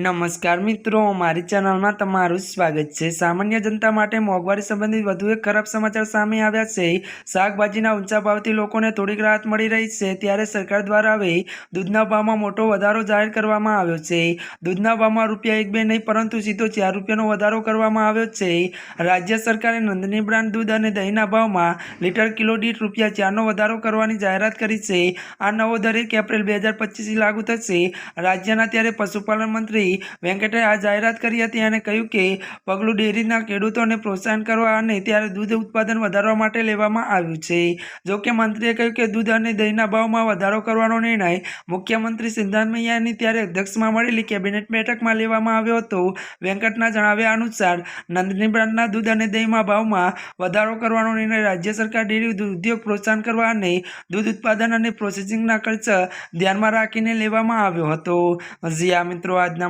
નમસ્કાર મિત્રો, મારી ચેનલમાં તમારું સ્વાગત છે. સામાન્ય જનતા માટે મોંઘવારી સંબંધિત વધુ એક ખરાબ સમાચાર સામે આવ્યા છે. શાકભાજીના ઊંચા ભાવથી લોકોને થોડીક રાહત મળી રહી છે, ત્યારે સરકાર દ્વારા હવે દૂધના ભાવમાં મોટો વધારો જાહેર કરવામાં આવ્યો છે. દૂધના ભાવમાં રૂપિયા એક બે નહીં, પરંતુ સીધો ચાર રૂપિયાનો વધારો કરવામાં આવ્યો છે. રાજ્ય સરકારે નંદની બ્રાન્ડ દૂધ અને દહીંના ભાવમાં લીટર કિલો દીઠ રૂપિયા ચારનો વધારો કરવાની જાહેરાત કરી છે. આ નવો દર એક એપ્રિલ બે લાગુ થશે. રાજ્યના ત્યારે પશુપાલન મંત્રી વેંકટે આ જાહેરાત કરી હતી અને કહ્યું કે પગલું ડેરીના ખેડૂતોને પ્રોત્સાહન કરવા અને ત્યારે દૂધ ઉત્પાદન વધારવા માટે લેવામાં આવ્યું છે. જોકે મંત્રીએ કહ્યું કે દૂધ અને દહીંના ભાવમાં વધારો કરવાનો નિર્ણય મુખ્યમંત્રી સિદ્ધાર્થ મૈયાની ત્યારે અધ્યક્ષમાં મળેલી કેબિનેટ બેઠકમાં લેવામાં આવ્યો હતો. વેંકટના જણાવ્યા અનુસાર નંદની બ્રાન્ડના દૂધ અને દહીંમાં ભાવમાં વધારો કરવાનો નિર્ણય રાજ્ય સરકાર ડેરી ઉદ્યોગ પ્રોત્સાહન કરવા અને દૂધ ઉત્પાદન અને પ્રોસેસિંગના ખર્ચ ધ્યાનમાં રાખીને લેવામાં આવ્યો હતો. હજી મિત્રો, આજના